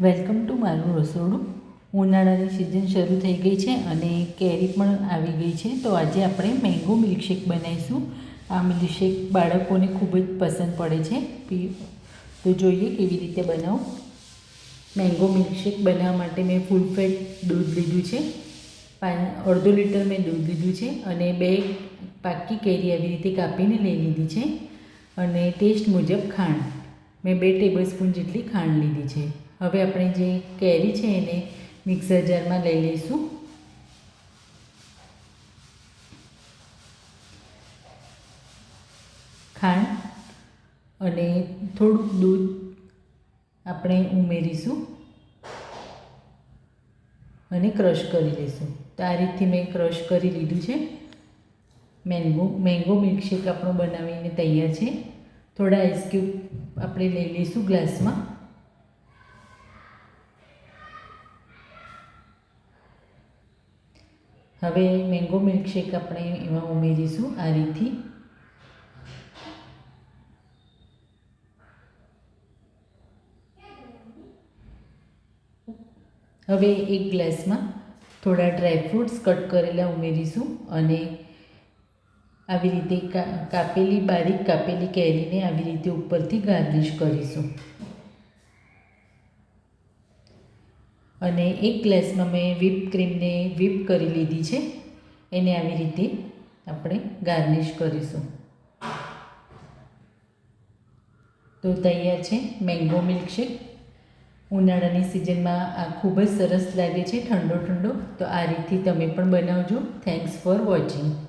Welcome to મારું રસોડું. ઉનાળાની સિઝન શરૂ થઈ ગઈ છે અને કેરી પણ આવી ગઈ છે. તો આજે આપણે મેંગો મિલ્કશેક બનાવીશું. આ મિલ્કશેક બાળકોને ખૂબ જ પસંદ પડે છે. પી તો જોઈએ કેવી રીતે બનાવું. મેંગો મિલ્કશેક બનાવવા માટે મેં ફૂલ ફેટ દૂધ લીધું છે. અડધો લીટર મેં દૂધ લીધું છે અને બે પાકી કેરી આવી રીતે કાપીને લઈ લીધી છે. અને ટેસ્ટ મુજબ ખાંડ. મેં બે ટેબલ સ્પૂન જેટલી ખાંડ લીધી છે. હવે આપણે જે કેરી છે એને મિક્સર જારમાં લઈ લઈશું. ખાંડ અને થોડુંક દૂધ આપણે ઉમેરીશું અને ક્રશ કરી લઈશું. તો આ રીતથી મેં ક્રશ કરી લીધું છે. મેંગો મેંગો મિલ્કશેક આપણો બનાવીને તૈયાર છે. થોડા આઈસક્યુબ આપણે લઈ લઈશું ગ્લાસમાં. હવે મેંગો મિલ્કશેક આપણે એમાં ઉમેરીશું આ રીતથી હવે એક ગ્લાસમાં થોડા ડ્રાયફ્રૂટ્સ કટ કરેલા ઉમેરીશું અને આવી રીતે કાપેલી બારીક કાપેલી કેરીને આવી રીતે ઉપરથી ગાર્નિશ કરીશું. અને એક ગ્લાસમાં મેં વીપ ક્રીમને whip કરી લીધી છે. એને આવી રીતે આપણે ગાર્નિશ કરીશું. તો તૈયાર છે મેંગો મિલ્કશેક ઉનાળાની સિઝનમાં આ ખૂબ જ સરસ લાગે છે ઠંડો ઠંડો. તો આ રીતથી તમે પણ બનાવજો. Thanks for watching